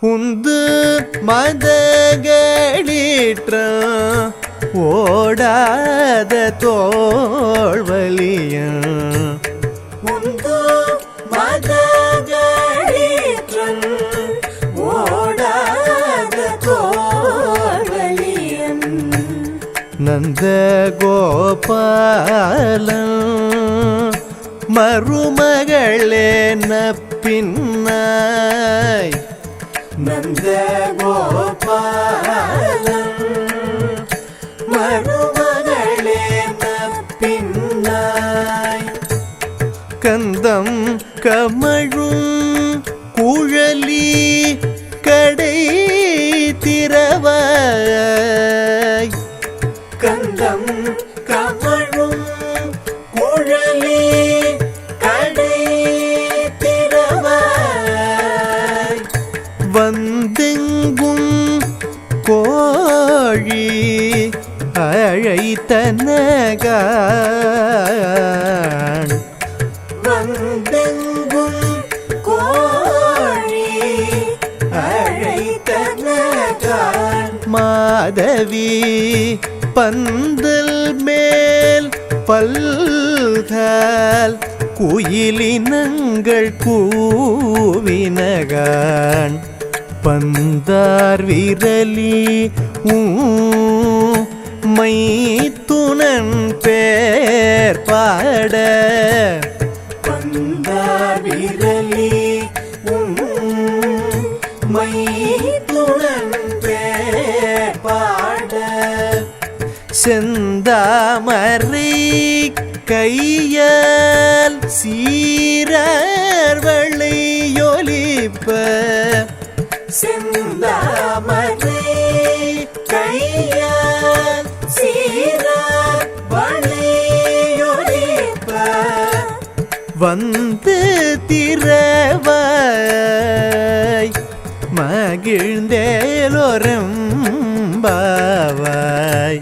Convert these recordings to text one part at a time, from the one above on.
உந்து மதகளீற்ற ஓடாத தோல்வலியம் உந்து மதகளீற்றன். ஓடாத தோல்வலியன் நந்த கோபாலம் மருமகளே நப்பின்னாய். மருமகளே பின்னாய் கந்தம் கமழும் குழலி கடை திறவாய். கந்தம் கமழும் குழலி கடை திறவாய். வந்தெங்கும் கோழி அழைத்தனகான். வந்தெங்கும் கோழி அழைத்தனகான். மாதவி பந்தல் மேல் பல்கால் குயிலினங்கள் கூவினகான். பந்தார் விரலி மை வந்தார் விரலி. மை பாட செந்தாமரை கையால் சீரர் வளையொலிப்ப. வந்து திரவாய் மகிழ்ந்தேலோரம் பாவாய்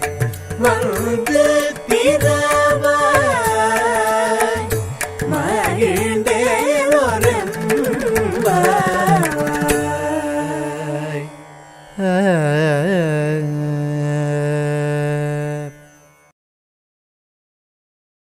வந்து திரவாய் மகிழ்ந்தேலோரம் பாவாய்